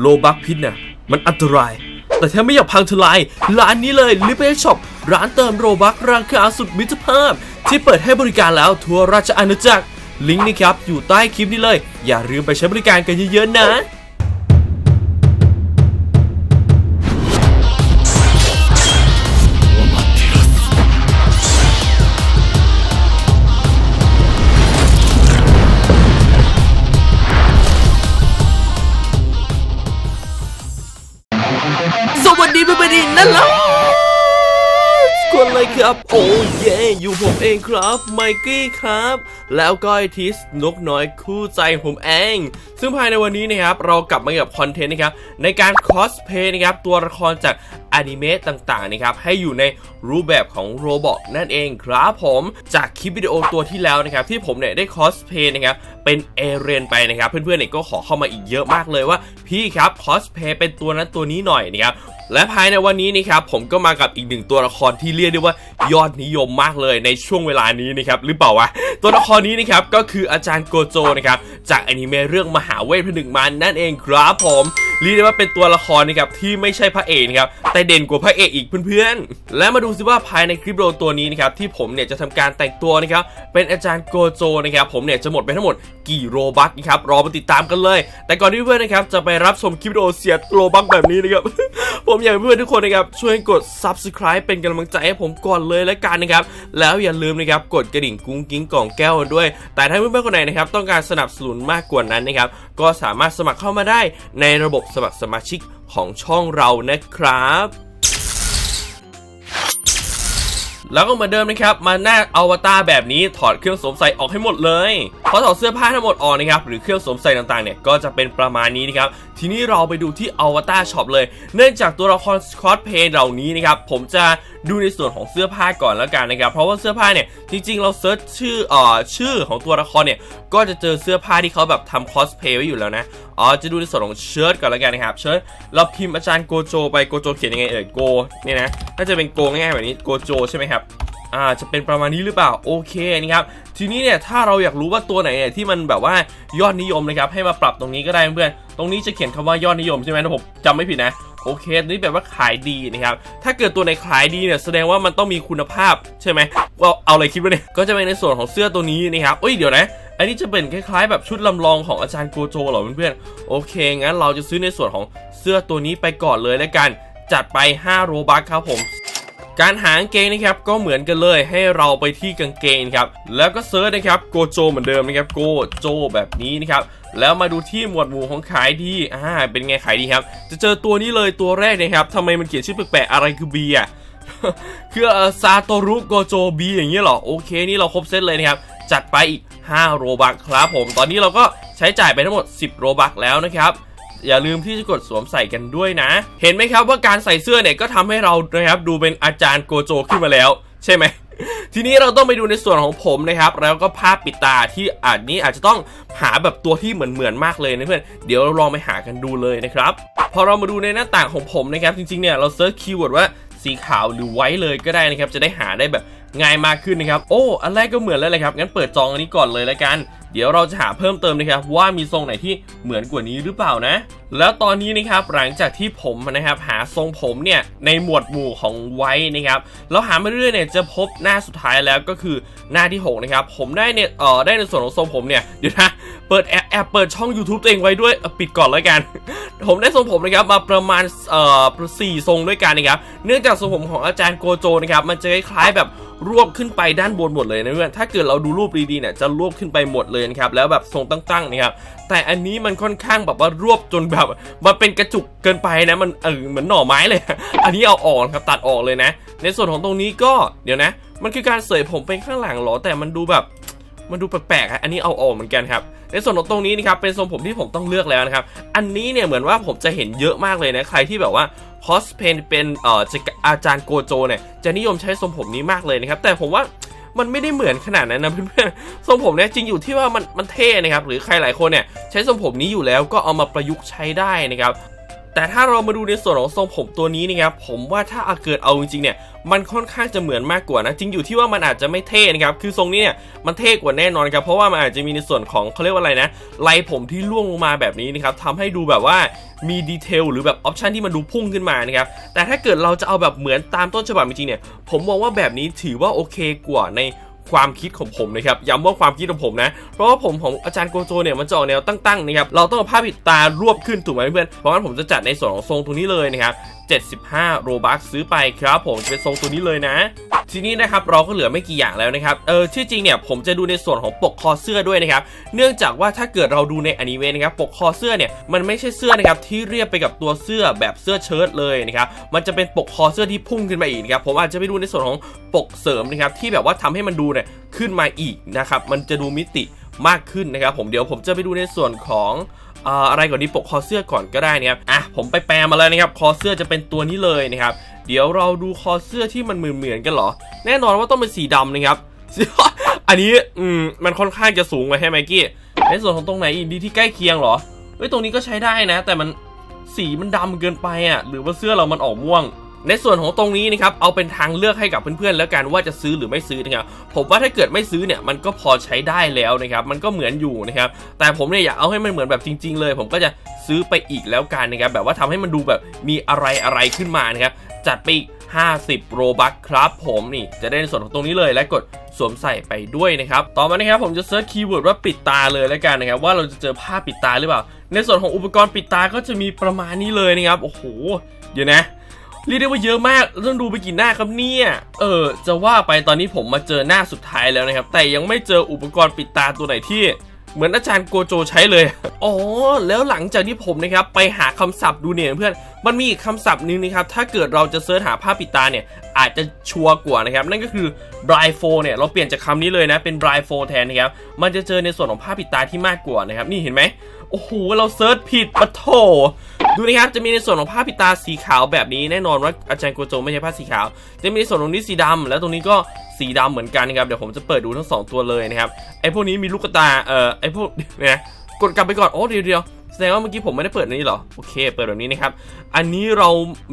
โลบักพิษเนี่ยมันอันตราย แต่ถ้าไม่อยากพังทลาย ร้านนี้เลยลิเบช็อปร้านเติมโรบักราคาสุดมิตรภาพ ที่เปิดให้บริการแล้วทั่วราชอาณาจักร ลิงก์นี่ครับอยู่ใต้คลิปนี้เลย อย่าลืมไปใช้บริการกันเยอะๆนะ พื่ เลยครับ โอ้เย่อยู่ผมเองครับไมกี้ครับ แล้วก็ไอทิสนกน้อยคู่ใจผมเอง ซึ่งภายในวันนี้นะครับ เรากลับมากับคอนเทนต์นะครับ ในการคอสเพย์นะครับ ตัวละครจากอนิเมะต่างๆนะครับ ให้อยู่ในรูปแบบของโรบอทนั่นเองครับผมจากคลิปวิดีโอตัวที่แล้วนะครับ ที่ผมเนี่ยได้คอสเพย์นะครับเป็นเอเรนไปนะครับ เพื่อนๆเนี่ยก็ขอเข้ามาอีกเยอะมากเลยว่า พี่ครับคอสเพย์เป็นตัวนั้นตัวนี้หน่อยนะครับและภายในวันนี้นะครับผมก็มากับอีกหนึ่งตัวละครที่เรียกได้ว่ายอดนิยมมากเลยในช่วงเวลานี้นะครับหรือเปล่าวะตัวละครนี้นะครับก็คืออาจารย์โกโจนะครับจากอนิเมะเรื่องมหาเวทผนึกมันนั่นเองครับผมเรียกได้ว่าเป็นตัวละครนะครับที่ไม่ใช่พระเอกนะครับแต่เด่นกว่าพระเอกอีกเพื่อนๆ และมาดูซิว่าภายในคลิปวิดีโอตัวนี้นะครับที่ผมเนี่ยจะทำการแต่งตัวนะครับเป็นอาจารย์โกโจนะครับผมเนี่ยจะหมดไปทั้งหมดกี่โรบัคนะครับรอมาติดตามกันเลย แต่ก่อนที่เพื่อนนะครับจะไปรับชมคลิปวิดีโอเสียโรบัคแบบนี้นะครับผมอยากให้เพื่อนทุกคนนะครับช่วยกด subscribe เป็นกำลังใจให้ผมก่อนเลยและกันนะครับ แล้วอย่าลืมนะครับกดกระดิ่งกุ้งกิ้งกล่องแก้วด้วย แต่ถ้าเพื่อนๆคนไหนนะครับต้องการสนับสนุนมากกว่านั้นนะครับก็สามารถสมัครเข้ามาได้ในระบบสมัครสมาชิกของช่องเรานะครับแล้วก็เหมือนเดิมนะครับ มาหน้าอวตารแบบนี้ถอดเครื่องสวมใส่ออกให้หมดเลยพอถอดเสื้อผ้าทั้งหมดออกนะครับหรือเครื่องสวมใส่ต่างๆเนี่ยก็จะเป็นประมาณนี้นะครับ ทีนี้เราไปดูที่อวตารช็อปเลย เนื่องจากตัวละครคอสเพย์เหล่านี้นะครับ ผมจะดูในส่วนของเสื้อผ้าก่อนแล้วกันนะครับ เพราะว่าเสื้อผ้าเนี่ย จริงๆ เราเซิร์ชชื่อเอ่อชื่อของตัวละครเนี่ย ก็จะเจอเสื้อผ้าที่เขาแบบทำคอสเพย์ไว้อยู่แล้วนะอ๋อจะดูในส่วนของเชิ้ตก่อนแล้วกันนะครับ เชิ้ตเราพิมพ์อาจารย์โกโจไปโกโจเขียนยังไงเอ่ยโกเนี่ยนะน่าจะเป็นโกง่ายๆแบบนี้โกโจใช่ไหมครับ อ่าจะเป็นประมาณนี้หรือเปล่าโอเคนี่ครับทีนี้เนี่ยถ้าเราอยากรู้ว่าตัวไหนเนี่ยที่มันแบบว่ายอดนิยมนะครับให้มาปรับตรงนี้ก็ได้เพื่อนตรงนี้จะเขียนคำว่ายอดนิยมใช่ไหมถ้าผมจำไม่ผิดนะโอเคตัวนี้แปลว่าขายดีนะครับ ถ้าเกิดตัวไหนขายดีเนี่ยแสดงว่ามันต้องมีคุณภาพใช่ไหมว่าเอาอะไรคิดวะเนี่ย ก็จะเป็นในส่วนของเสื้อตัวนี้นะครับเอ้ยเดี๋ยวนะ อันนี้จะเป็นคล้ายๆ แบบชุดลำลองของอาจารย์โกโจเหรอเพื่อนๆ โอเค งั้นเราจะซื้อในส่วนของเสื้อตัวนี้ไปก่อนเลยแล้วกัน จัดไป 5 โรบัคครับผม การหากางเกงนะครับก็เหมือนกันเลยให้เราไปที่กางเกงครับแล้วก็เซิร์ชนะครับโกโจเหมือนเดิมนะครับโกโจแบบนี้นะครับแล้วมาดูที่หมวดหมู่ของขายดีอ่าเป็นไงขายดีครับ จะเจอตัวนี้เลยตัวแรกนะครับทำไมมันเขียนชื่อแปลกๆอะไรคือบีอะคือซาโตรุโกโจบีอย่างเงี้ยเหรอโอเคนี่เราครบเซตเลยนะครับจัดไปอีก 5 โรบัคครับผม ตอนนี้เราก็ใช้จ่ายไปทั้งหมด 10 โรบัคแล้วนะครับ อย่าลืมที่จะกดสวมใส่กันด้วยนะ เห็นไหมครับว่าการใส่เสื้อเนี่ยก็ทำให้เรานะครับดูเป็นอาจารย์โกโจขึ้นมาแล้ว ใช่ไหมทีนี้เราต้องไปดูในส่วนของผมนะครับ แล้วก็ภาพปิดตาที่อาจนี้อาจจะต้องหาแบบตัวที่เหมือนเหมือนๆมากเลยนะเพื่อนเดี๋ยวเราลองไปหากันดูเลยนะครับพอเรามาดูในหน้าต่างของผมนะครับ จริงๆเนี่ยเราเซิร์ชคีย์เวิร์ดว่าสีขาวหรือไว้เลยก็ได้นะครับ จะได้หาได้แบบง่ายมากขึ้นนะครับ โอ้ อันแรกก็เหมือนแล้วเลยครับ งั้นเปิดจองอันนี้ก่อนเลยแล้วกัน เดี๋ยวเราจะหาเพิ่มเติมนะครับว่ามีทรงไหนที่เหมือนกว่านี้หรือเปล่านะ แล้วตอนนี้นะครับหลังจากที่ผมนะครับหาทรงผมเนี่ยในหมวดหมู่ของไว้นะครับเราหามาเรื่อยเนี่ยจะพบหน้าสุดท้ายแล้วก็คือหน้าที่หกนะครับผมได้เนี่ยเอ่อได้ในส่วนของทรงผมเนี่ยเดี๋ยวนะ เปิดแอบแอบเปิดช่อง YouTube ตัวเองไว้ด้วยปิดก่อนแล้วกัน ผมได้ทรงผมนะครับมาประมาณเอ่อสี่ทรงด้วยกันนะครับเนื่องจากทรงผมของอาจารย์โกโจนะครับมันจะคล้ายๆแบบรวบขึ้นไปด้านบนหมดเลยนะเพื่อนถ้าเกิดเราดูรูปดีๆเนี่ยจะรวบขึ้นไปหมดเลยนะครับแล้วแบบทรงตั้งๆนะครับแต่อันนี้มันค่อนข้างแบบว่ารวบจนแบบมันเป็นกระจุกเกินไปนะมันเออเหมือนหน่อไม้เลย อันนี้เอาออกครับตัดออกเลยนะ ในส่วนของตรงนี้ก็เดี๋ยวนะ มันคือการเสยผมเป็นข้างหลังหรอแต่มันดูแบบ มันดูแปลกๆอะอันนี้เอาออกเหมือนกันครับ ในส่วนของตรงนี้นะครับเป็นทรงผมที่ผมต้องเลือกแล้วนะครับ อันนี้เนี่ยเหมือนว่าผมจะเห็นเยอะมากเลยนะใครที่แบบว่าคอสเพนเป็นเอ่ออาจารย์โกโจเนี่ยจะนิยมใช้ทรงผมนี้มากเลยนะครับ แต่ผมว่ามันไม่ได้เหมือนขนาดนั้นนะเพื่อนๆทรงผมเนี่ยจริงอยู่ที่ว่ามันมันเท่นะครับหรือใครหลายคนเนี่ยใช้ทรงผมนี้อยู่แล้วก็เอามาประยุกต์ใช้ได้นะครับ แต่ถ้าเรามาดูในส่วนของทรงผมตัวนี้นะครับผมว่าถ้าเอาเกิดเอาจริงๆเนี่ยมันค่อนข้างจะเหมือนมากกว่านะจริงอยู่ที่ว่ามันอาจจะไม่เท่นะครับคือทรงนี้เนี่ยมันเท่กว่าแน่นอนครับเพราะว่ามันอาจจะมีในส่วนของเขาเรียกว่าอะไรนะลายผมที่ล่วงลงมาแบบนี้นะครับทำให้ดูแบบว่ามีดีเทลหรือแบบออปชันที่มันดูพุ่งขึ้นมานะครับแต่ถ้าเกิดเราจะเอาแบบเหมือนตามต้นฉบับจริงๆเนี่ยผมมองว่าแบบนี้ถือว่าโอเคกว่าใน ความคิดของผมนะครับย้ำว่าความคิดของผมนะ เพราะว่าผมของอาจารย์โกโจเนี่ยมันจะออกแนวตั้งๆนะครับเราต้องเอาผ้าปิดตารวบขึ้นถูกไหมเพื่อนเพราะงั้นผมจะจัดในส่วนของทรงตรงนี้เลยนะครับ75โรบัคซื้อไปครับผมจะเป็นทรงตัวนี้เลยนะ ทีนี้นะครับเราก็เหลือไม่กี่อย่างแล้วนะครับเออที่จริงเนี่ยผมจะดูในส่วนของปกคอเสื้อด้วยนะครับเนื่องจากว่าถ้าเกิดเราดูในอนิเมะนะครับปกคอเสื้อเนี่ยมันไม่ใช่เสื้อนะครับที่เรียบไปกับตัวเสื้อแบบเสื้อเชิ้ตเลยนะครับมันจะเป็นปกคอเสื้อที่พุ่งขึ้นมาอีกนะครับผมอาจจะไปดูในส่วนของปกเสริมนะครับที่แบบว่าทำให้มันดูเนี่ยขึ้นมาอีกนะครับมันจะดูมิติมากขึ้นนะครับผมเดี๋ยวผมจะไปดูในส่วนของ อะไรก่อนดีปกคอเสื้อก่อนก็ได้นะครับอะผมไปแปลมาแล้วนะครับคอเสื้อจะเป็นตัวนี้เลยนะครับเดี๋ยวเราดูคอเสื้อที่มันเหมือนเหมือนๆกันเหรอ แน่นอนว่าต้องเป็นสีดำนะครับอันนี้อืมมันค่อนข้างจะสูงไปให้ไมกี้ในส่วนของตรงไหนอีกดีที่ใกล้เคียงเหรอเฮ้ยตรงนี้ก็ใช้ได้นะ แต่มันสีมันดำเกินไปอะ หรือว่าเสื้อเรามันออกม่วง ในส่วนของตรงนี้นะครับเอาเป็นทางเลือกให้กับเพื่อนๆแล้วกันว่าจะซื้อหรือไม่ซื้อนะครับผมว่าถ้าเกิดไม่ซื้อเนี่ยมันก็พอใช้ได้แล้วนะครับมันก็เหมือนอยู่นะครับแต่ผมเนี่ยอยากเอาให้มันเหมือนแบบจริง ๆ เลย ผมก็จะซื้อไปอีกแล้วกันนะครับแบบว่าทำให้มันดูแบบมีอะไรอะไรขึ้นมานะครับจัดไปอีก50 โรบัคครับผมนี่จะได้ในส่วนของตรงนี้เลยและกดสวมใส่ไปด้วยนะครับ ต่อมานะครับผมจะเซิร์ชคีย์เวิร์ดว่าปิดตาเลยแล้วกันนะครับว่าเราจะเจอผ้าปิดตาหรือเปล่า ในส่วนของอุปกรณ์ปิดตาก็จะมีประมาณนี้เลยนะครับโอ้โหเดี๋ยวนะ เรียกได้ว่าเยอะมากต้องดูไปกี่หน้าครับเนี่ย เออ จะว่าไปตอนนี้ผมมาเจอหน้าสุดท้ายแล้วนะครับ แต่ยังไม่เจออุปกรณ์ปิดตาตัวไหนที่เหมือนอาจารย์โกโจใช้เลย อ๋อ แล้วหลังจากที่ผมนะครับ ไปหาคำศัพท์ดูเนี่ยเพื่อน มันมีอีกคำศัพท์หนึงนะครับ ถ้าเกิดเราจะเสิร์ชหาผ้าปิดตาเนี่ย อาจจะชัวร์กว่านะครับ นั่นก็คือ blindfold เนี่ย เราเปลี่ยนจากคำนี้เลยนะ เป็น blindfold แทนนะครับ มันจะเจอในส่วนของผ้าปิดตาที่มากกว่านะครับ นี่เห็นไหม โอ้โห เราเซิร์ชผิดปะโถ ดูนะครับ จะมีในส่วนของผ้าปิดตาสีขาวแบบนี้แน่นอนว่าอาจารย์โกโจไม่ใช่ผ้าสีขาว จะมีในส่วนตรงนี้สีดำแล้วตรงนี้ก็สีดำเหมือนกันนะครับ เดี๋ยวผมจะเปิดดูทั้งสองตัวเลยนะครับ ไอพวกนี้มีลูกตา เอ่อ ไอพวกเนี่ยกดกลับไปก่อน โอ้เดี๋ยวเดียวแสดงว่าเมื่อกี้ผมไม่ได้เปิดนี้หรอ โอเค เปิดแบบนี้นะครับ อันนี้เรา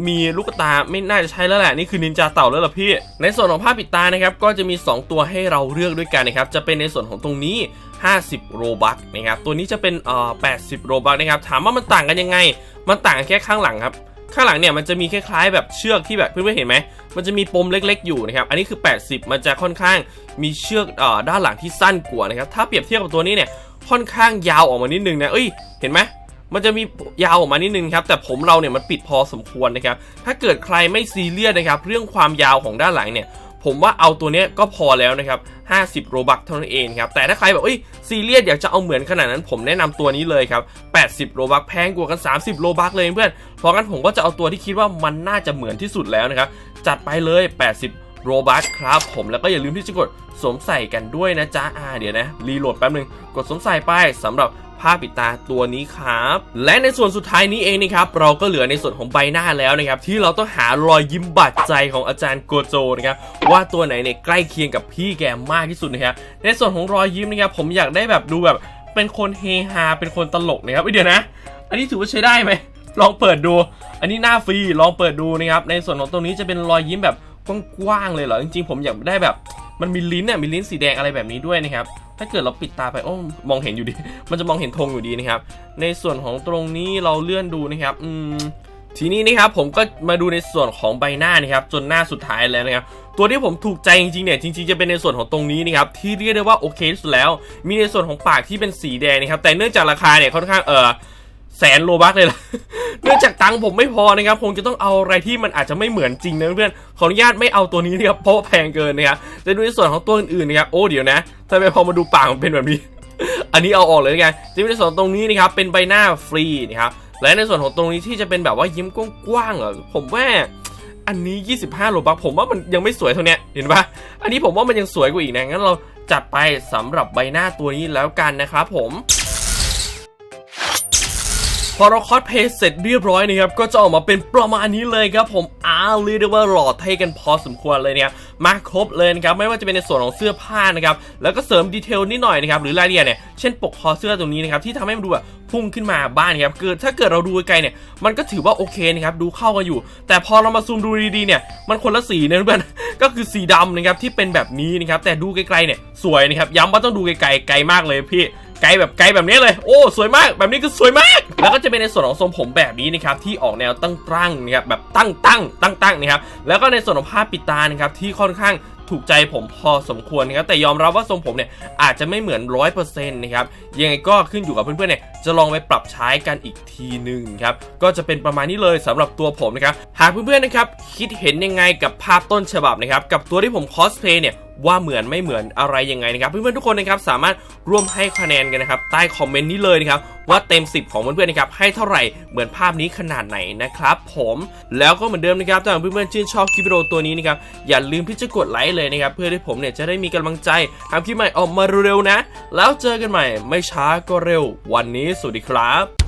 มีลูกตาไม่น่าจะใช่แล้วแหละ นี่คือนินจาเต่าแล้วล่ะพี่ ในส่วนของผ้าปิดตานะครับ ก็จะมี 2 ตัวให้เราเลือกด้วยกันนะครับ จะเป็นในส่วนของตรงนี้ 50 โรบัคนะครับ ตัวนี้จะเป็นเอ่อ80 โรบัคนะครับ ถามว่ามันต่างกันยังไง มันต่างแค่ข้างหลังครับ ข้างหลังเนี่ยมันจะมีคล้ายๆแบบเชือกที่แบบเพื่อนๆเห็นไหม มันจะมีปมเล็กๆอยู่นะครับ อันนี้คือ 80 มันจะค่อนข้างมีเชือกเอ่อด้านหลังที่สั้นกว่านะครับ ถ้าเปรียบเทียบกับตัวนี้เนี่ยค่อนข้างยาวออกมานิดนึงนะ เอ้ย เห็นไหมมันจะมียาวออกมานิดนึงครับ แต่ผมเราเนี่ยมันปิดพอสมควรนะครับ ถ้าเกิดใครไม่ซีเรียสนะครับ เรื่องความยาวของด้านหลังเนี่ย ผมว่าเอาตัวเนี้ยก็พอแล้วนะครับ50โรบัคเท่านั้นเองครับ แต่ถ้าใครแบบเอ้ยซีเรียสอยากจะเอาเหมือนขนาดนั้นผมแนะนำตัวนี้เลยครับ80โรบัคแพงกว่ากัน 30โรบัคเลยเพื่อน เพราะงั้นผมก็จะเอาตัวที่คิดว่ามันน่าจะเหมือนที่สุดแล้วนะครับ จัดไปเลย 80โรบัคครับผมแล้วก็อย่าลืมที่จะกดสวมใส่กันด้วยนะจ๊ะอ่าเดี๋ยวนะรีโหลดแป๊บนึงกดสวมใส่ไปสำหรับ ผ้าปิดตาตัวนี้ครับ และในส่วนสุดท้ายนี้เองนะครับเราก็เหลือในส่วนของใบหน้าแล้วนะครับที่เราต้องหารอยยิ้มบาดใจของอาจารย์โกโจนะครับว่าตัวไหนเนี่ยใกล้เคียงกับพี่แกมากที่สุดนะครับในส่วนของรอยยิ้มนะครับผมอยากได้แบบดูแบบเป็นคนเฮฮาเป็นคนตลกนะครับเอ้ยเดี๋ยวนะ อันนี้ถือว่าใช้ได้ไหมลองเปิดดู อันนี้หน้าฟรีลองเปิดดูนะครับในส่วนของตรงนี้จะเป็นรอยยิ้มแบบกว้างๆเลยเหรอจริงๆผมอยากได้แบบ มันมีลิ้นอะมีลิ้นสีแดงอะไรแบบนี้ด้วยนะครับ ถ้าเกิดเราปิดตาไปโอ้มองเห็นอยู่ดี มันจะมองเห็นธงอยู่ดีนะครับ ในส่วนของตรงนี้เราเลื่อนดูนะครับ อืมทีนี้นะครับผมก็มาดูในส่วนของใบหน้านะครับ จนหน้าสุดท้ายแล้วนะครับ ตัวที่ผมถูกใจจริงๆเนี่ยจริงๆจะเป็นในส่วนของตรงนี้นะครับที่เรียกได้ว่าโอเคสุดแล้ว มีในส่วนของปากที่เป็นสีแดงนะครับ แต่เนื่องจากราคาเนี่ยค่อนข้างเออ แสนโลบักเลยล่ะเนื่องจากตังค์ผมไม่พอนะครับคงจะต้องเอาอะไรที่มันอาจจะไม่เหมือนจริงนะเพื่อนขออนุญาตไม่เอาตัวนี้นะครับเพราะแพงเกินนะครับจะดูในส่วนของตัวอื่นๆนะครับโอ้เดี๋ยวนะทำไมพอมาดูปากมันเป็นแบบนี้ อันนี้เอาออกเลยไงจะมีในส่วนตรงนี้นะครับเป็นใบหน้าฟรีนะครับและในส่วนของตรงนี้ที่จะเป็นแบบว่ายิ้มกว้างๆอะผมว่าอันนี้ 25โลบักผมว่ามันยังไม่สวยเท่าเนี้ยเห็นปะอันนี้ผมว่ามันยังสวยกว่าอีกนะงั้นเราจัดไปสำหรับใบหน้าตัวนี้แล้วกันนะครับผม พอเราคอสเพลย์เสร็จเรียบร้อยนะครับก็จะออกมาเป็นประมาณนี้เลยครับผมอ้าเรียกได้ว่าหล่อเท่กันพอสมควรเลยเนี่ยมาครบเลยนะครับไม่ว่าจะเป็นในส่วนของเสื้อผ้านะครับแล้วก็เสริมดีเทลนิดหน่อยนะครับหรือรายละเอียดเนี่ยเช่นปกคอเสื้อตรงนี้นะครับที่ทำให้มันดูแบบพุ่งขึ้นมาบ้านครับเกิดถ้าเกิดเราดูไกลๆเนี่ยมันก็ถือว่าโอเคนะครับดูเข้ากันอยู่ แต่พอเรามาซูมดูดีๆเนี่ยมันคนละสีนะเพื่อนก็คือสีดำนะครับที่เป็นแบบนี้นะครับแต่ดูไกลๆเนี่ยสวยนะครับย้ำว่าต้องดูไกลๆไกลมากเลยพี่ ไกลแบบไกลแบบนี้เลย โอ้ สวยมาก แบบนี้คือสวยมาก แล้วก็จะเป็นในส่วนของทรงผมแบบนี้นะครับ ที่ออกแนวตั้งตั้งๆนะครับ แบบตั้งตั้งตั้งตั้งๆนะครับ แล้วก็ในส่วนของผ้าปิดตานะครับ ที่ค่อนข้างถูกใจผมพอสมควรนะครับแต่ยอมรับว่าทรงผมเนี่ยอาจจะไม่เหมือนร้อยเปอร์เซ็นต์นะครับยังไงก็ขึ้นอยู่กับเพื่อนๆเนี่ยจะลองไปปรับใช้กันอีกทีหนึ่งครับ ก็จะเป็นประมาณนี้เลยสำหรับตัวผมนะครับ หากเพื่อนๆนะครับ คิดเห็นยังไงกับภาพต้นฉบับนะครับ กับตัวที่ผมคอสเพลย์เนี่ยว่าเหมือนไม่เหมือนอะไรยังไงนะครับเพื่อนๆทุกคนนะครับสามารถร่วมให้คะแนนกันนะครับใต้คอมเมนต์นี้เลยนะครับว่าเต็ม 10 ของเพื่อนๆนะครับให้เท่าไหร่เหมือนภาพนี้ขนาดไหนนะครับผมแล้วก็เหมือนเดิมนะครับถ้าเพื่อนๆชื่นชอบคลิปวิดีโอตัวนี้นะครับอย่าลืมที่จะกดไลค์เลยนะครับเพื่อที่ผมเนี่ยจะได้มีกำลังใจทำคลิปใหม่ออกมาเร็วๆนะ แล้วเจอกันใหม่ไม่ช้าก็เร็ววันนี้สวัสดีครับ